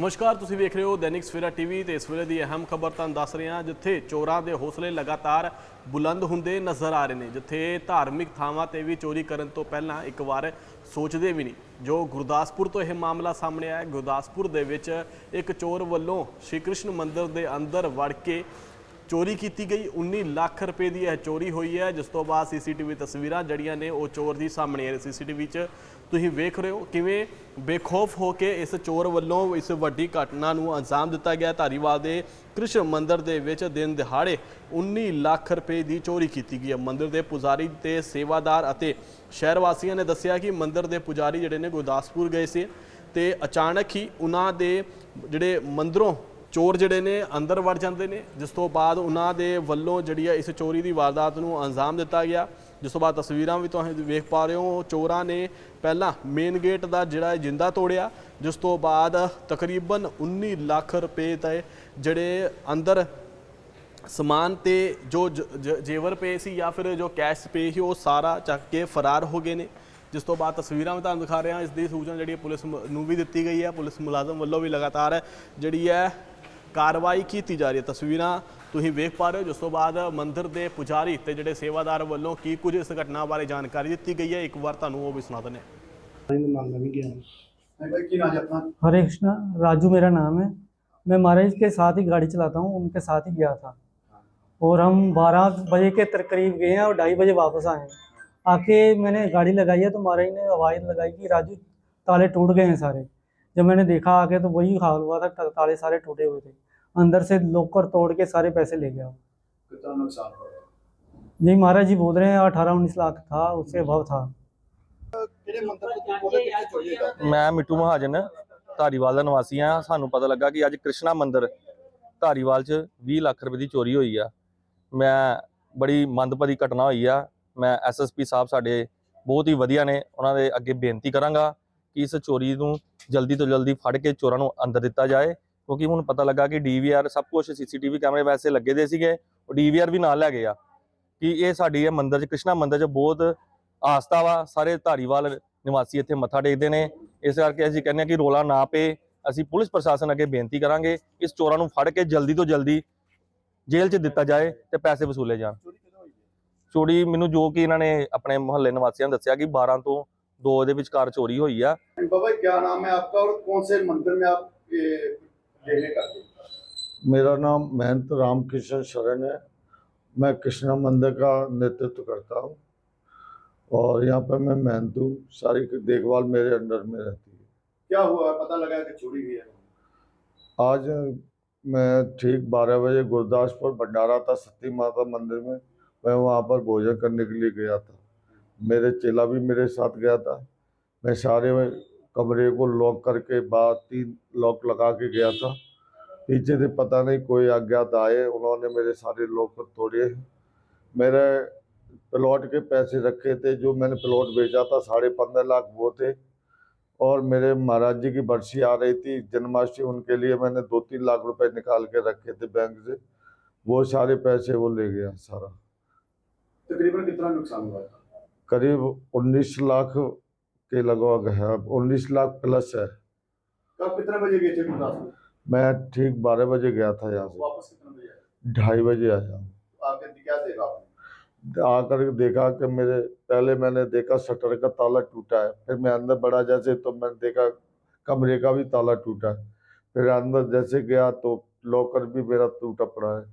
ਨਮਸਕਾਰ, ਤੁਸੀਂ ਵੇਖ ਰਹੇ ਹੋ ਦੈਨਿਕ ਸਵੇਰਾ ਟੀਵੀ ਤੇ ਇਸ ਵੇਲੇ ਦੀ ਅਹਿਮ ਖਬਰ ਤੁਹਾਨੂੰ ਦੱਸ ਰਹੇ ਹਾਂ, ਜਿੱਥੇ ਚੋਰਾਂ ਦੇ ਹੌਸਲੇ ਲਗਾਤਾਰ ਬੁਲੰਦ ਹੁੰਦੇ ਨਜ਼ਰ ਆ ਰਹੇ ਨੇ, ਜਿੱਥੇ ਧਾਰਮਿਕ ਥਾਵਾਂ ਤੇ ਵੀ ਚੋਰੀ ਕਰਨ ਤੋਂ ਪਹਿਲਾਂ ਇੱਕ ਵਾਰ ਸੋਚਦੇ ਵੀ ਨਹੀਂ। ਜੋ ਗੁਰਦਾਸਪੁਰ ਤੋਂ ਇਹ ਮਾਮਲਾ ਸਾਹਮਣੇ ਆਇਆ ਗੁਰਦਾਸਪੁਰ ਦੇ ਵਿੱਚ ਇੱਕ ਚੋਰ ਵੱਲੋਂ ਸ਼੍ਰੀ ਕ੍ਰਿਸ਼ਨ ਮੰਦਿਰ ਦੇ ਅੰਦਰ ਵੜ ਕੇ ਚੋਰੀ ਕੀਤੀ ਗਈ। 19 ਲੱਖ ਰੁਪਏ ਦੀ ਇਹ ਚੋਰੀ ਹੋਈ ਹੈ। ਜਿਸ ਤੋਂ ਬਾਅਦ ਸੀਸੀਟੀਵੀ ਤਸਵੀਰਾਂ ਜਿਹੜੀਆਂ ਨੇ, ਉਹ ਚੋਰ ਦੀ ਸਾਹਮਣੇ ਆ ਰਹੀ ਸੀਸੀਟੀਵੀ 'ਚ ਤੁਸੀਂ ਵੇਖ ਰਹੇ ਹੋ ਕਿਵੇਂ ਬੇਖੌਫ ਹੋ ਕੇ ਇਸ ਚੋਰ ਵੱਲੋਂ ਇਸ ਵੱਡੀ ਘਟਨਾ ਨੂੰ ਅੰਜਾਮ ਦਿੱਤਾ ਗਿਆ। ਧਾਰੀਵਾਲ ਦੇ ਕ੍ਰਿਸ਼ਨ ਮੰਦਿਰ ਦੇ ਵਿੱਚ ਦਿਨ ਦਿਹਾੜੇ 19 ਲੱਖ ਰੁਪਏ ਦੀ ਚੋਰੀ ਕੀਤੀ ਗਈ ਹੈ। ਮੰਦਿਰ ਦੇ ਪੁਜਾਰੀ ਤੇ ਸੇਵਾਦਾਰ ਅਤੇ ਸ਼ਹਿਰ ਵਾਸੀਆਂ ਨੇ ਦੱਸਿਆ ਕਿ ਮੰਦਿਰ ਦੇ ਪੁਜਾਰੀ ਜਿਹੜੇ ਨੇ ਗੁਰਦਾਸਪੁਰ ਗਏ ਸੀ ਤੇ ਅਚਾਨਕ ਹੀ ਉਹਨਾਂ ਦੇ ਜਿਹੜੇ ਮੰਦਰੋਂ ਚੋਰ ਜਿਹੜੇ ਨੇ ਅੰਦਰ ਵੜ ਜਾਂਦੇ ਨੇ, ਜਿਸ ਤੋਂ ਬਾਅਦ ਉਹਨਾਂ ਦੇ ਵੱਲੋਂ ਜਿਹੜੀ ਹੈ ਇਸ ਚੋਰੀ ਦੀ ਵਾਰਦਾਤ ਨੂੰ ਅੰਜਾਮ ਦਿੱਤਾ ਗਿਆ। ਜਿਸ ਤੋਂ ਬਾਅਦ ਤਸਵੀਰਾਂ ਵੀ ਤੁਸੀਂ ਵੇਖ ਪਾ ਰਹੇ ਹੋ, ਚੋਰਾਂ ਨੇ ਪਹਿਲਾਂ ਮੇਨ ਗੇਟ ਦਾ ਜਿਹੜਾ ਜਿੰਦਾ ਤੋੜਿਆ, ਜਿਸ ਤੋਂ ਬਾਅਦ ਤਕਰੀਬਨ 19 ਲੱਖ ਰੁਪਏ ਤੇ ਜਿਹੜੇ ਅੰਦਰ ਸਮਾਨ ਤੇ ਜੋ ਜ- ਜੇਵਰ ਪਏ ਸੀ ਜਾਂ ਫਿਰ ਜੋ ਕੈਸ਼ ਪੇ ਸੀ, ਉਹ ਸਾਰਾ ਚੱਕ ਕੇ ਫਰਾਰ ਹੋ ਗਏ ਨੇ। ਜਿਸ ਤੋਂ ਬਾਅਦ ਤਸਵੀਰਾਂ ਵੀ ਤੁਹਾਨੂੰ ਦਿਖਾ ਰਿਹਾ, ਇਸ ਦੀ ਸੂਚਨਾ ਜਿਹੜੀ ਪੁਲਿਸ ਮ- ਨੂੰ ਵੀ ਦਿੱਤੀ ਗਈ ਹੈ। ਪੁਲਿਸ ਮੁਲਾਜ਼ਮ ਵੱਲੋਂ ਵੀ ਲਗਾਤਾਰ ਜਿਹੜੀ ਹੈ ਕਾਰਵਾਈ ਕੀਤੀ ਜਾ ਰਹੀ ਹੈ ਤਸਵੀਰਾਂ ਤੁਸੀਂ ਵੇਖ ਪਾ ਰਹੇ ਹੋ ਜਿਸ ਤੋਂ ਬਾਅਦ ਮੰਦਿਰ ਦੇ ਪੁਜਾਰੀ ਤੇ ਜਿਹੜੇ ਸੇਵਾਦਾਰ ਵੱਲੋਂ ਕੀ ਕੁਝ ਇਸ ਘਟਨਾ ਬਾਰੇ ਜਾਣਕਾਰੀ ਦਿੱਤੀ ਗਈ ਹੈ ਇੱਕ ਵਾਰ ਤੁਹਾਨੂੰ ਉਹ ਵੀ ਸੁਣਾ ਦਿੰਦੇ ਹਾਂ ਇਹਦੇ ਨਾਲ ਮੈਂ ਵੀ ਗਿਆ नहीं भाई की नाम है अपना हरे कृष्णा राजू मेरा नाम है मैं महाराज के साथ ही गाड़ी चलाता हूँ उनके साथ ही गया था और हम 12 बजे के तर- करीब गए हैं और ढाई बजे वापस आए हैं आके मैंने गाड़ी लगाई है तो महाराज ने आवाज़ लगाई कि राजू ताले टूट गए हैं सारे जब मैंने देखा आके तो वही हाल हुआ था ता- ताले सारे टूटे हुए थे अंदर से लॉकर तोड़ के सारे पैसे ले गया कितना नुकसान हुआ जी महाराज जी बोल रहे हैं अठारह उन्नीस लाख था उससे अभाव था ਕਿਹੜੇ ਮੰਦਰ ਤੋਂ ਬੋਲੇ ਕਿੱਥੇ ਚੋਰੀ ਹੈ ਮੈਂ ਮਿੱਟੂ ਮਹਾਜਨ ਧਾਰੀਵਾਲ ਦਾ ਨਿਵਾਸੀ ਆ ਸਾਨੂੰ ਪਤਾ ਲੱਗਾ ਕਿ ਅੱਜ ਕ੍ਰਿਸ਼ਨਾ ਮੰਦਿਰ ਧਾਰੀਵਾਲ 'ਚ 20 ਲੱਖ ਰੁਪਏ ਦੀ ਚੋਰੀ ਹੋਈ ਆ ਮੈਂ ਬੜੀ ਮੰਦਭਾਗੀ ਘਟਨਾ ਹੋਈ ਆ ਮੈਂ ਐਸਐਸਪੀ ਸਾਹਿਬ ਸਾਡੇ ਬਹੁਤ ਹੀ ਵਧੀਆ ਨੇ ਉਹਨਾਂ ਦੇ ਅੱਗੇ ਬੇਨਤੀ ਕਰਾਂਗਾ ਕਿ ਇਸ ਚੋਰੀ ਨੂੰ ਜਲਦੀ ਤੋਂ ਜਲਦੀ ਫੜ ਕੇ ਚੋਰਾਂ ਨੂੰ ਅੰਦਰ ਦਿੱਤਾ ਜਾਏ ਕਿਉਂਕਿ ਹੁਣ ਪਤਾ ਲੱਗਾ ਕਿ ਡੀਵੀਆਰ ਸਭ ਕੁਝ ਸੀਸੀਟੀਵੀ ਕੈਮਰੇ ਵੈਸੇ ਲੱਗੇ ਦੇ ਸੀਗੇ ਉਹ ਡੀਵੀਆਰ ਵੀ ਨਾਲ ਲੈ ਗਏ ਆ। ਕਿ ਇਹ ਸਾਡੀ ਇਹ ਮੰਦਿਰ 'ਚ ਕ੍ਰਿਸ਼ਨਾ ਮੰਦਿਰ 'ਚ ਬਹੁਤ ਆਸਥਾ ਵਾ ਸਾਰੇ ਧਾਰੀਵਾਲ ਨਿਵਾਸੀ ਇੱਥੇ ਮੱਥਾ ਟੇਕਦੇ ਨੇ। ਇਸ ਕਰਕੇ ਅਸੀਂ ਕਹਿੰਦੇ ਹਾਂ ਕਿ ਰੋਲਾ ਨਾ ਪਏ ਅਸੀਂ ਪੁਲਿਸ ਪ੍ਰਸ਼ਾਸਨ ਅੱਗੇ ਬੇਨਤੀ ਕਰਾਂਗੇ ਇਸ ਚੋਰਾਂ ਨੂੰ ਫੜ ਕੇ ਜਲਦੀ ਤੋਂ ਜਲਦੀ ਜੇਲ੍ਹ 'ਚ ਦਿੱਤਾ ਜਾਏ ਤੇ ਪੈਸੇ ਵਸੂਲੇ ਜਾਣ। ਚੋਰੀ ਮੈਨੂੰ ਜੋ ਕਿ ਇਹਨਾਂ ਨੇ ਆਪਣੇ ਮੁਹੱਲੇ ਨਿਵਾਸੀਆਂ ਨੇ ਦੱਸਿਆ ਕਿ 12 ਤੋਂ 2 ਦੇ ਵਿਚਕਾਰ ਚੋਰੀ ਹੋਈ ਆ बाबा क्या नाम है आपका और कौन से मंदिर में आप ये देखने करते हैं मेरा नाम महंत रामकृष्ण शरण है मैं कृष्णा मंदिर का नेतृत्व करता हूँ और यहाँ पर मैं महंत हूँ सारी देखभाल मेरे अंडर में रहती है क्या हुआ पता लगा कि चोरी हुई है आज मैं ठीक बारह बजे गुरदासपुर भंडारा था सती माता मंदिर में मैं वहाँ पर भोजन करने के लिए गया था میرے چیلا بھی میرے ساتھ گیا تھا۔ میں سارے کمرے کو لاک کر کے بعد تین لاک لگا کے گیا تھا۔ پیچھے سے پتہ نہیں کوئی اگیات آئے، انہوں نے میرے سارے لاکر توڑے۔ میرے پلاٹ کے پیسے رکھے تھے، جو میں نے پلاٹ بھیجا تھا، ساڑھے پندرہ لاکھ وہ تھے۔ اور میرے مہاراج جی کی برسی آ رہی تھی، جنماشٹمی، ان کے لیے میں نے دو تین لاکھ روپے نکال کے رکھے تھے بینک سے۔ وہ سارے پیسے وہ لے گیا سارا۔ تقریباً کتنا نقصان ہوا تھا؟ قریب انیس لاکھ کے لگوا ہے انیس لاکھ پلس ہے۔ کتنے بجے گئے تھے میں؟ ٹھیک بارہ بجے گیا تھا یہاں سے۔ ڈھائی بجے آیا آ کر دیکھا کہ میرے پہلے میں نے دیکھا شٹر کا تالا ٹوٹا ہے۔ پھر میں اندر بڑا جیسے تو میں دیکھا کمرے کا بھی تالا ٹوٹا ہے۔ پھر اندر جیسے گیا تو لاکر بھی میرا ٹوٹا پڑا ہے۔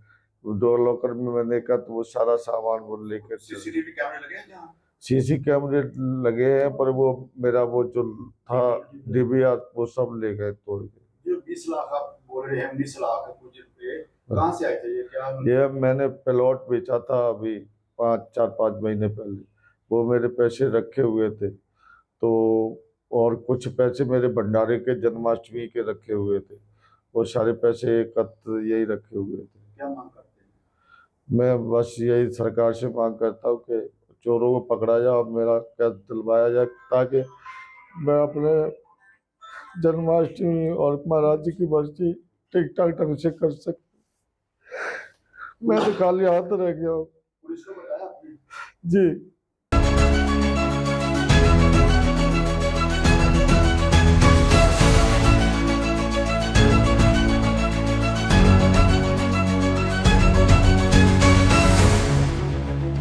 ڈور لاکر میں میں نے دیکھا تو وہ سارا سامان وہ لے کے سی سی ٹی وی کیمرے لگے ہیں سی سی کیمرے لگے ہیں پر وہ میرا وہ جو تھا ڈبیا وہ سب لے گئے توڑ گئے۔ یہ میں نے پلاٹ بیچا تھا ابھی پانچ چار پانچ مہینے پہلے۔ وہ میرے پیسے رکھے ہوئے تھے۔ تو اور کچھ پیسے میرے بھنڈارے کے جنماشٹمی کے رکھے ہوئے تھے۔ وہ سارے پیسے ایک یہی رکھے ہوئے تھے۔ کیا مانگ کرتے ہیں؟ میں بس یہی سرکار سے مانگ کرتا ہوں کہ चोरों को पकड़ा जाए और मेरा कैद दिलवाया जाए ताकि मैं अपने जन्माष्टमी और महाराज जी की बर्सी ठीक ठाक ढंग से कर सकूँ मैं तो खाली हाथ रह गया हूँ पुलिस को बताया आपने जी